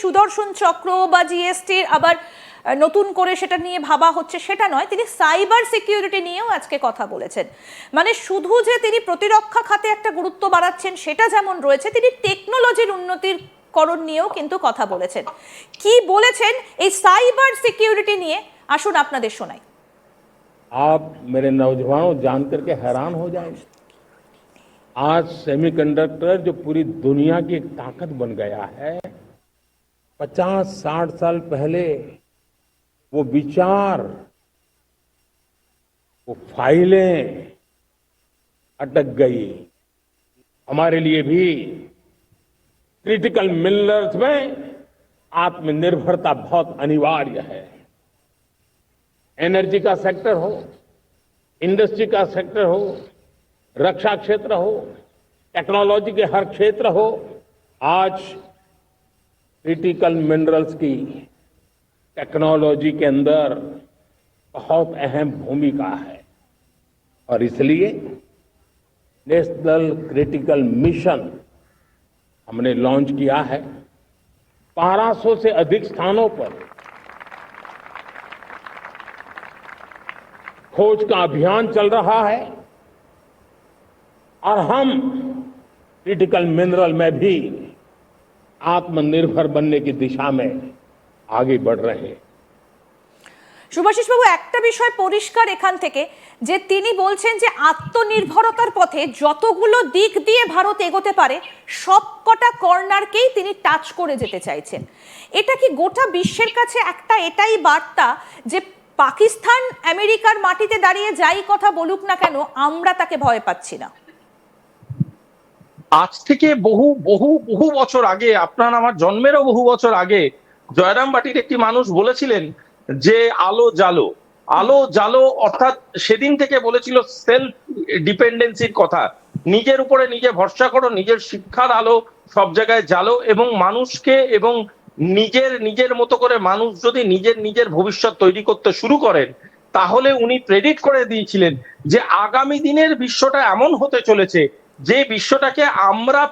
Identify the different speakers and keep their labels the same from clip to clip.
Speaker 1: সুদর্শন চক্র বা জিএসটির আবার আহ, নতুন করে সেটা নিয়ে ভাবা হচ্ছে সেটা নয় তিনি সাইবার সিকিউরিটি নিয়েও আজকে কথা বলেছেন মানে শুধু যে তিনি প্রতিরক্ষা খাতে একটা গুরুত্ব বাড়াচ্ছেন সেটা যেমন রয়েছে তিনি টেকনোলজির উন্নতির করণ নিয়েও কিন্তু কথা বলেছেন কি বলেছেন এই সাইবার সিকিউরিটি নিয়ে আসুন আপনাদের শোনাই
Speaker 2: आप मेरे नौजवानों जान करके हैरान हो जाएंगे आज सेमीकंडक्टर जो पूरी दुनिया की एक ताकत बन गया है 50 60 साल पहले वो विचार, वो फाइलें अटक गई। हमारे लिए भी क्रिटिकल मिनरल्स में आत्मनिर्भरता बहुत अनिवार्य है। एनर्जी का सेक्टर हो इंडस्ट्री का सेक्टर हो, रक्षा क्षेत्र हो टेक्नोलॉजी के हर क्षेत्र हो, आज क्रिटिकल मिनरल्स की टेक्नोलॉजी के अंदर बहुत अहम भूमिका है। और इसलिए नेशनल क्रिटिकल मिशन हमने लॉन्च किया है। 1200 से अधिक स्थानों पर खोज का अभियान चल रहा है। और हम क्रिटिकल मिनरल में भी आत्मनिर्भर बनने की दिशा में आगे बढ़ रहे हैं
Speaker 1: সুভাষিস বাবু একটা বিষয় পরিষ্কার এখান থেকে যে তিনি বলছেন যে আত্মনির্ভরতার পথে যতগুলো দিক দিয়ে ভারত এগোতে পারে সবকটা কর্নারকেই তিনি টাচ করে যেতে চাইছেন এটা কি গোটা বিশ্বের কাছে একটা এটাই বার্তা যে পাকিস্তান আমেরিকার মাটিতে দাঁড়িয়ে যাই কথা বলুক না কেন আমরা তাকে ভয় পাচ্ছি না
Speaker 3: আজ থেকে বহু বহু বহু বছর আগে, আপনার আমার জন্মেরও বহু বছর আগে, জয়রাম বাটির একটি মানুষ বলেছিলেন যে, আলো জালো আলো জালো অর্থাৎ সেদিন থেকে বলেছিল সেলফ ডিপেন্ডেন্সির কথা। নিজের উপরে নিজে ভরসা করো, নিজের শিক্ষার আলো সব জায়গায় জালো এবং মানুষকে এবং নিজের নিজের মতো করে মানুষ যদি নিজের নিজের ভবিষ্যৎ তৈরি করতে শুরু করেন, তাহলে উনি প্রেডিক্ট করে দিয়েছিলেন যে আগামী দিনের বিশ্বটা এমন হতে চলেছে যে বিশ্বটাকে আমরা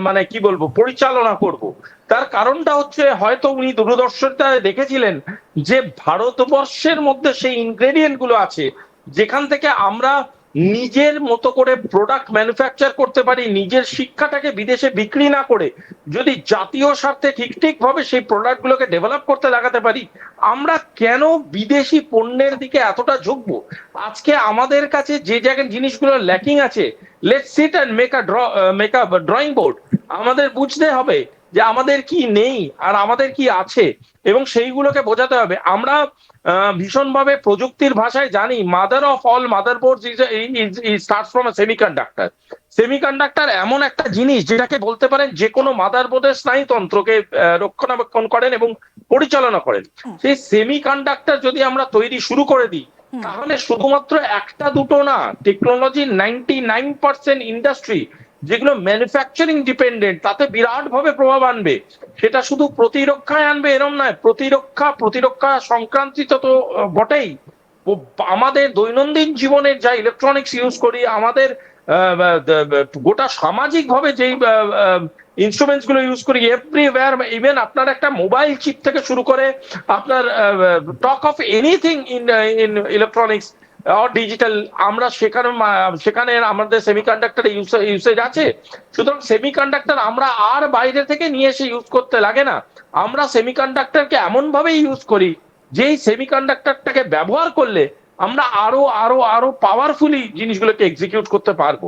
Speaker 3: মানে কি বলব, পরিচালনা করব। তার কারণটা হচ্ছে, হয়তো উনি দূরদর্শনটা দেখেছিলেন যে ভারতবর্ষের মধ্যে সেই ইনগ্রেডিয়েন্টগুলো আছে, যেখান থেকে আমরা নিজের মতো করে প্রোডাক্ট ম্যানুফ্যাকচার করতে পারি, নিজের শিক্ষাটাকে বিদেশে বিক্রি না করে, যদি জাতীয় স্বার্থে ঠিক ঠিক ভাবে সেই প্রোডাক্ট গুলোকে ডেভেলপ করতে লাগাতে পারি, আমরা কেন বিদেশি পণ্যের দিকে এতটা ঝুঁকবো? আজকে আমাদের কাছে যে জায়গায় জিনিসগুলো ল্যাকিং আছে let sit and make a draw make a drawing board আমাদের বুঝতে হবে যে আমাদের কি নেই আর আমাদের কি আছে? এবং সেইগুলোকে বোঝাতে হবে। আমরা ভীষণভাবে প্রযুক্তির ভাষায় জানি mother of all motherboard start from semiconductor semiconductor এমন একটা জিনিস যেটাকে বলতে পারেন যে কোনো মাদার বোর্ডের স্নায়ুতন্ত্রকে রক্ষণাবেক্ষণ করেন এবং পরিচালনা করেন। সেই সেমিকন্ডাক্টর যদি আমরা তৈরি শুরু করে দিই তাহলে শুধুমাত্র একটা দুটো না technology ninety nine percent industry যেগুলো ম্যানুফ্যাকচারিং ডিপেন্ডেন্ট তাতে বিরাট ভাবে প্রভাব আনবে। সেটা শুধু প্রতিরক্ষায় আনবে এরম নয়, প্রতিরক্ষা প্রতিরক্ষা সংক্রান্তিত তো বটেই। আমাদের দৈনন্দিন জীবনের যা ইলেকট্রনিক্স ইউজ করি, আমাদের গোটা সামাজিক ভাবে যেই ইনস্ট্রুমেন্টসগুলো ইউজ করি এভরিওয়্যার ইভেন আপনার একটা মোবাইল চিপ থেকে শুরু করে আপনার talk of anything in in electronics digital আমরা সেখানে সেখানে আমাদের সেমিকন্ডাক্টর ইউসেজ আছে। সুতরাং সেমিকন্ডাক্টর আমরা আর বাইরে থেকে নিয়ে এসে ইউজ করতে লাগে না। আমরা সেমিকন্ডাক্টরকে এমন ভাবে ইউজ করি যেই সেমিকন্ডাক্টরটাকে ব্যবহার করলে আমরা আরও আরও আরও পাওয়ারফুলি জিনিসগুলোকে এক্সিকিউট করতে পারব।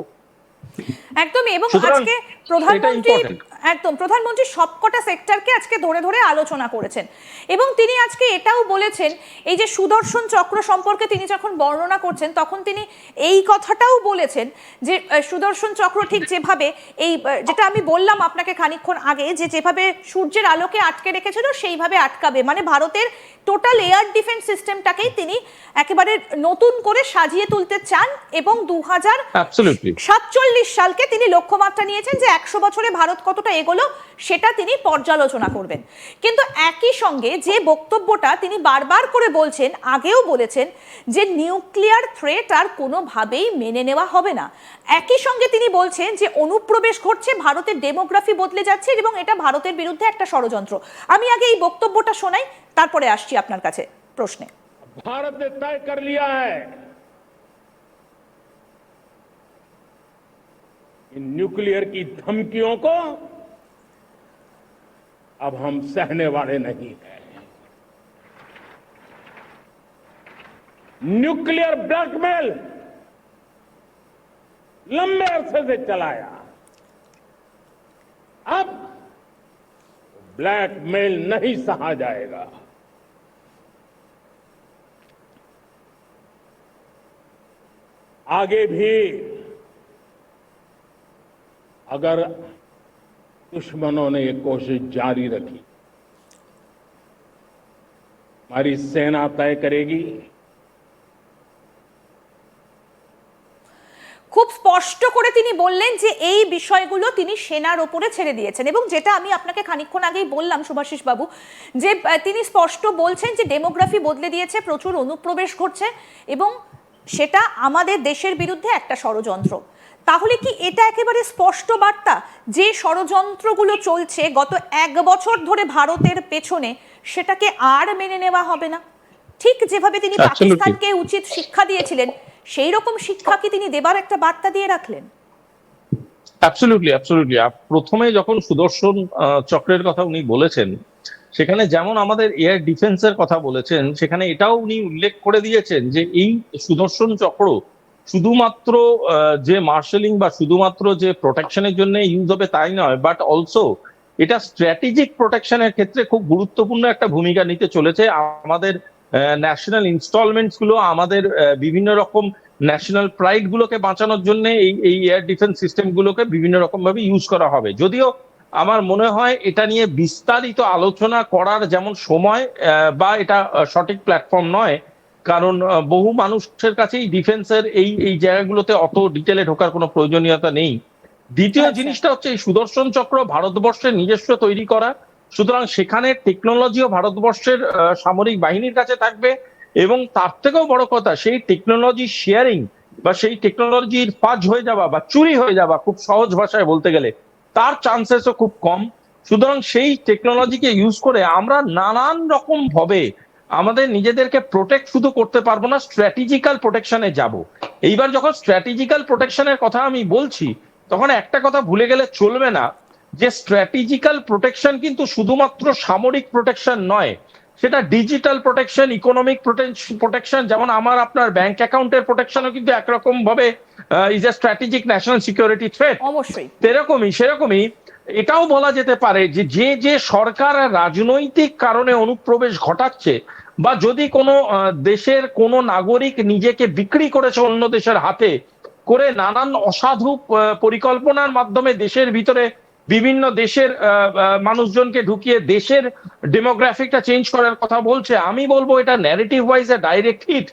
Speaker 1: একদমই এবং আজকে প্রধানমন্ত্রী. একদম প্রধানমন্ত্রী সবকটা সেক্টরকে আজকে ধরে ধরে আলোচনা করেছেন। এবং তিনি আজকে এটাও বলেছেন এই যে সুদর্শন চক্র সম্পর্কে তিনি যখন বর্ণনা করছেন তখন তিনি এই কথাটাও বলেছেন যে সুদর্শন চক্র ঠিক যেভাবে এই যেটা আমি বললাম আপনাকে খানিকক্ষণ আগে যে যেভাবে সূর্যের আলোকে আটকে রেখেছিল সেইভাবে আটকাবে। মানে ভারতের টোটাল এয়ার ডিফেন্স সিস্টেমটাকেই তিনি একেবারে নতুন করে সাজিয়ে তুলতে চান এবং দু হাজার সাতচল্লিশ সালকে তিনি লক্ষ্যমাত্রা নিয়েছেন যে একশো বছরে ভারত কতটা কতটা এগোলো সেটা তিনি পর্যালোচনা করবেন কিন্তু একই সঙ্গে যে বক্তব্যটা তিনি বারবার করে বলছেন আগেও বলেছেন যে নিউক্লিয়ার থ্রেট আর কোনোভাবেই মেনে নেওয়া হবে না একই সঙ্গে তিনি বলছেন যে অনুপ্রবেশ ঘটছে ভারতের ডেমোগ্রাফি বদলে যাচ্ছে এবং এটা ভারতের বিরুদ্ধে একটা ষড়যন্ত্র আমি আগে এই বক্তব্যটা শোনাই তারপরে আসছি আপনার কাছে প্রশ্নে
Speaker 2: भारत ने तय कर लिया है इन न्यूक्लियर की धमकियों को अब हम सहने वाले नहीं हैं। न्यूक्लियर ब्लैकमेल लंबे अरसे से चलाया। अब ब्लैकमेल नहीं सहा जाएगा। आगे भी अगर दुश्मनों ने ये कोशिश जारी रखी हमारी सेना तय करेगी
Speaker 1: খুব স্পষ্ট করে তিনি বললেন যে এই বিষয়গুলো তিনি সেনার ওপরে ছেড়ে দিয়েছেন এবং যেটা আমি আপনাকে খানিকক্ষণ আগেই বললাম সুভাষিস বাবু যে আহ, তিনি স্পষ্ট বলছেন যে ডেমোগ্রাফি বদলে দিয়েছে প্রচুর অনুপ্রবেশ ঘটছে এবং সেটা আমাদের দেশের বিরুদ্ধে একটা ষড়যন্ত্র তাহলে কি এটা একেবারে স্পষ্ট বার্তা যে ষড়যন্ত্রগুলো চলছে গত এক বছর ধরে ভারতের পেছনে সেটাকে আর মেনে নেওয়া হবে না? ঠিক যেভাবে তিনি পাকিস্তানকে উচিত শিক্ষা দিয়েছিলেন সেই রকম শিক্ষা কি তিনি দেবার একটা বার্তা দিয়ে রাখলেন?
Speaker 3: অ্যাবসলিউটলি অ্যাবসলিউটলি প্রথমে যখন সুদর্শন চক্রের কথা উনি বলেছেন সেখানে যেমন আমাদের এয়ার ডিফেন্সের কথা বলেছেন সেখানে এটাও উনি উল্লেখ করে দিয়েছেন যে এই সুদর্শন চক্র শুধুমাত্র যে মার্শালিং বা শুধুমাত্র যে প্রোটেকশনের জন্য ইউজ হবে তাই নয় বাট অলসো এটা স্ট্র্যাটেজিক প্রোটেকশনের ক্ষেত্রে খুব গুরুত্বপূর্ণ একটা ভূমিকা নিতে চলেছে। আমাদের ন্যাশনাল ইনস্টলমেন্টসগুলো, আমাদের বিভিন্ন রকম ন্যাশনাল প্রাইড গুলোকে বাঁচানোর জন্য এই এই এয়ার ডিফেন্স সিস্টেম গুলোকে বিভিন্ন রকম ভাবে ইউজ করা হবে। যদিও আমার মনে হয় এটা নিয়ে বিস্তারিত আলোচনা করার যেমন সময় বা এটা সঠিক প্ল্যাটফর্ম নয় কারণ বহু মানুষের কাছেই ডিফেন্সের এই এই জায়গাগুলোতে অত ডিটেলে ঢোকার কোনো প্রয়োজনীয়তা নেই। দ্বিতীয়
Speaker 1: আচ্ছা।
Speaker 3: জিনিসটা হচ্ছে এই সুদর্শন চক্র ভারতবর্ষের নিজস্ব তৈরি করা। সুতরাং সেখানে টেকনোলজিও ভারতবর্ষের সামরিক বাহিনীর কাছে থাকবে এবং তার থেকেও বড় কথা সেই টেকনোলজি শেয়ারিং বা সেই টেকনোলজির ফাজ হয়ে যাওয়া বা চুরি হয়ে যাওয়া খুব সহজ ভাষায় বলতে গেলে তার চান্সেসও খুব কম। সুতরাং সেই টেকনোলজিকে ইউজ করে আমরা নানান রকম ভাবে আমাদের নিজেদেরকে প্রোটেক্ট শুধু করতে পারব না স্ট্র্যাটেজিক্যাল প্রোটেকশনে যাব। এইবার যখন স্ট্র্যাটেজিক্যাল প্রোটেকশনের কথা আমি বলছি তখন একটা কথা ভুলে গেলে চলবে না যে স্ট্র্যাটেজিক্যাল প্রোটেকশন কিন্তু শুধুমাত্র সামরিক প্রোটেকশন নয় সেটা ডিজিটাল প্রোটেকশন ইকোনমিক প্রোটেকশন যেমন আমার আপনার ব্যাংক অ্যাকাউন্টের প্রোটেকশনও কিন্তু একরকম ভাবে is a strategic national security threat
Speaker 1: অবশ্যই।
Speaker 3: সেরকমই সেরকমই এটাও বলা যেতে পারে যে যে যে সরকার রাজনৈতিক কারণে অনুপ্রবেশ ঘটাচ্ছে বা যদি কোনো দেশের কোনো নাগরিক নিজেকে বিক্রি করেছে অন্য দেশের হাতে করে নানান অসাধু পরিকল্পনার মাধ্যমে দেশের ভিতরে বিভিন্ন দেশের মানুষজনকে ঢুকিয়ে দেশের ডেমোগ্রাফিকটা চেঞ্জ করার কথা বলছে, আমি বলব এটা narrative wise a direct hit